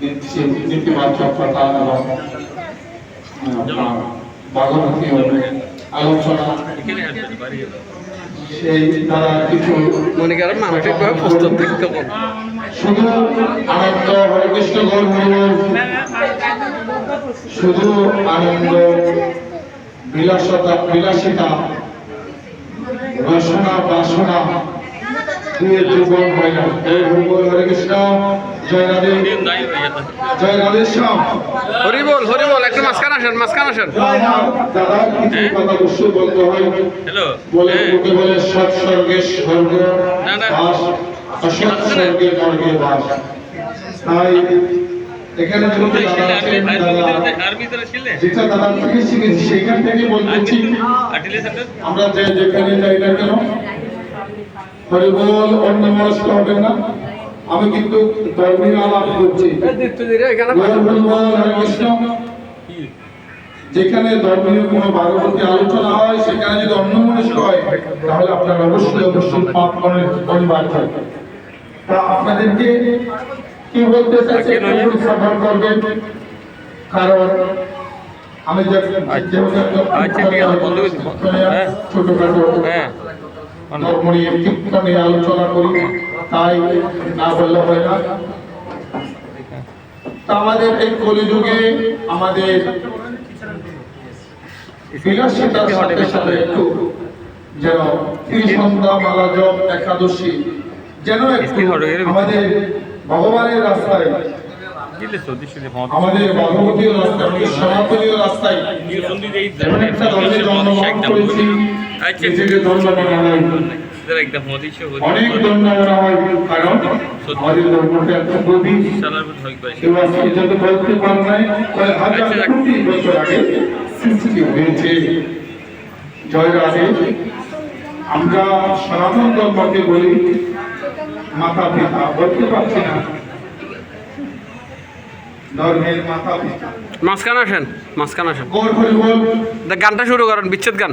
নীতি- নীতিবাচক কথা এবং আপনার ভাগবতী আলোচনা সেই দ্বারা কিছু মনে করেন মানসিকভাবে প্রস্তুত থাকতে হবে শুধু আনন্দ হরে শুধু আনন্দ বিলাসতা বিলাসিতা রসনা বাসনা দিয়ে জীবন হয় না। ভগবান হরে কৃষ্ণ। একটু মাঝখান আসেন মাঝখান আসেন। হয়। হ্যালো। বলে বলে সৎ স্বর্গে স্বর্গ না, না। অসৎ স্বর্গে নর্গে বাস তাই এখানে দাদা থেকে শিখেছি সেখান থেকে বলতেছি আমরা যে যেখানে যাই না কেন? হরিবল অন্য মনস্ক হবে না। আমি কিন্তু ধর্মীয় আলাপ করছি। যেখানে ধর্মীয় কোনো ভাগবতী আলোচনা হয় সেখানে যদি অন্য মনস্ক হয় তাহলে আপনার অবশ্যই অবশ্যই পাপ করেন অনিবার্য তা আপনাদেরকে কি বলতে চাইছি সফল করবেন? কারণ আমি আচ্ছা, হ্যাঁ। ছোটখাটো হ্যাঁ। ধর্ম নিয়ে কীর্তন নিয়ে আলোচনা করি। তাই না বললে হয় না। আমাদের এই কলিযুগে আমাদের বিলাসিতার সাথে সাথে একটু যেন ত্রিসন্ধ্যা মালা জপ একাদশী যেন একটু আমাদের ভগবানের রাস্তায় আমাদের ভগবতীয় রাস্তায় সনাতনীয় রাস্তায় এমন একটা ধর্মে জন্মগ্রহণ করেছি নিজেকে ধর্ম হয় অনেক ধন্য হয় কারণ আমাদের ধর্মটা এত গভীর। সালার হই পাই কেউ আজকে যত বলতে পার নাই কয়েক হাজার কোটি বছর আগে সৃষ্টি হয়েছে। জয় রাধে আমরা সনাতন ধর্মকে বলি মাতা পিতা বলতে পারছি না। ধর্মের মাতা পিতা। মাঝখান আসেন মাঝখান আসেন। গানটা শুরু করেন বিচ্ছেদ গান।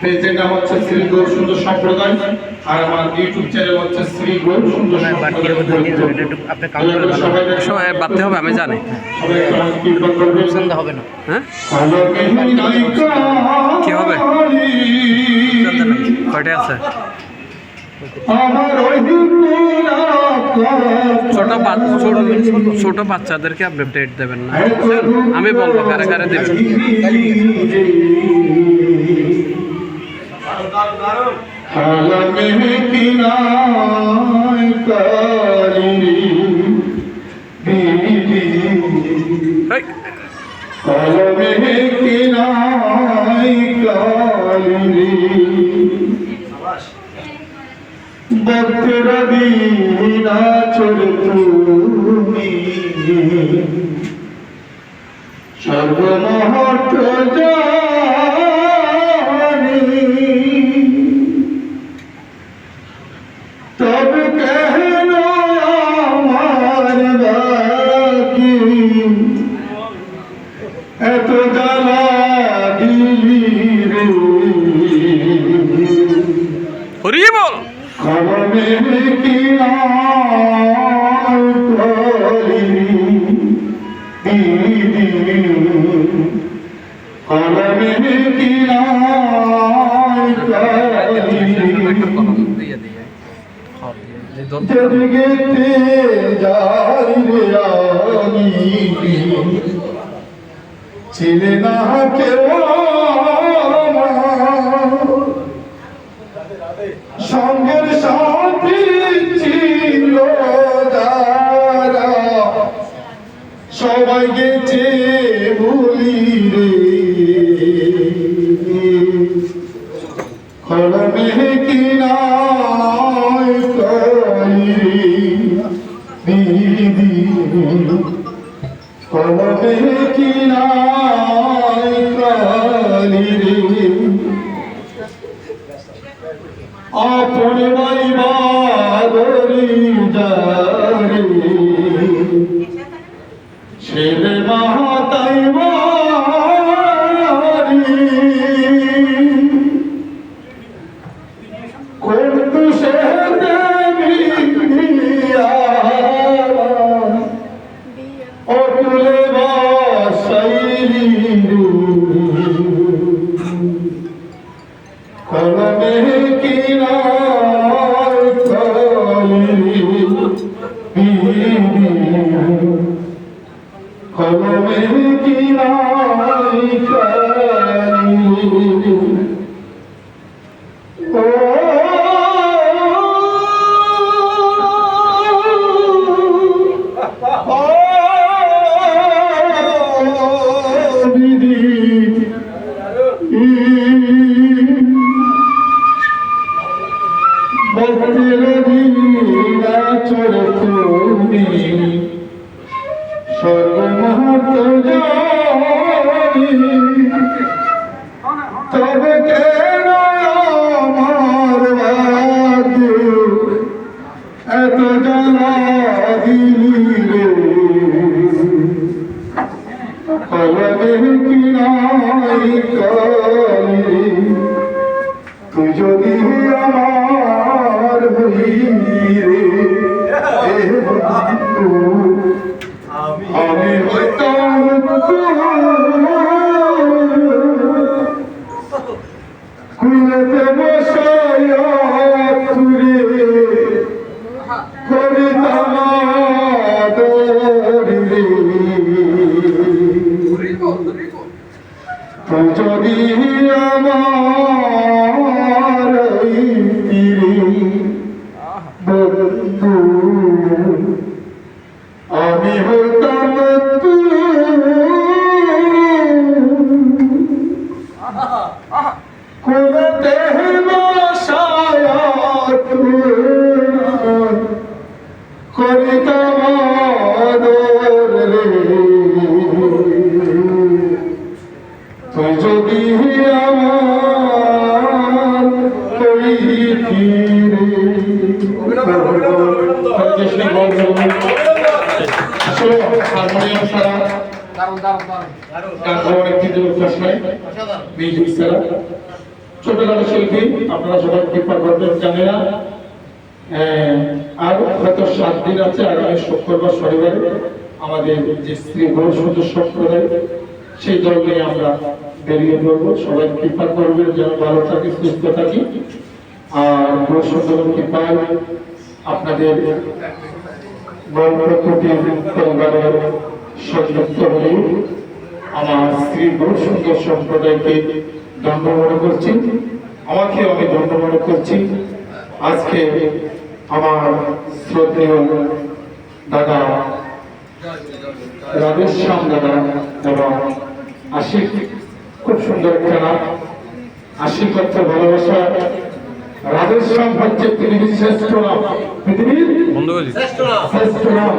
পেজের নাম হচ্ছে শ্রী গৌর সুন্দর সম্প্রদায় আর আমার ইউটিউব চ্যানেল হচ্ছে শ্রী গৌর সুন্দর সম্প্রদায় সবাই সবাই বাড়তে হবে আমি জানি। হবে না। হ্যাঁ? কি হবে? কয়টা আছে? ছোট বা- ছোট ছোট বাচ্চাদেরকে আপনি ডেট দেবেন না? আমি বলব কারে কারে দেবেন এই, কলমে কিনাই কালি বক্তরা দিনা চোর তুমি। সর্বমহৎ জানি ছিলে না কেউ। সঙ্গের সাথী ছিল যারা সবাই গেছে ভুলি রে Aleluia. কলমে কিনার কালি কিনাই আমার হারমোনিয়াম শিল্পী আপনারা সবাই কৃপা করবেন জানে না আর হয়তো সাত দিন আছে আগামী শুক্রবার শনিবারে আমাদের যে স্ত্রী গৌর সুন্দর সম্প্রদায় সেই দল নিয়ে আমরা বেরিয়ে পড়ব। সবাই কৃপা করবেন যেন ভালো থাকি সুস্থ থাকি আর আপনাদের গর্ভবতী পরিবারের সংযুক্ত হয়ে আমার স্ত্রী গৌর সুন্দর সম্প্রদায়কে দণ্ড মনে করছি। আমাকে আমি দণ্ড মনে করছি। আজকে আমার শ্রদ্ধেয় দাদা রাধেশ্যাম দাদা এবং আশিক, খুব সুন্দর নাম আশিক অর্থ ভালোবাসা। রাধেশ্যাম হচ্ছে পৃথিবীর শ্রেষ্ঠ নাম। পৃথিবীর শ্রেষ্ঠ নাম।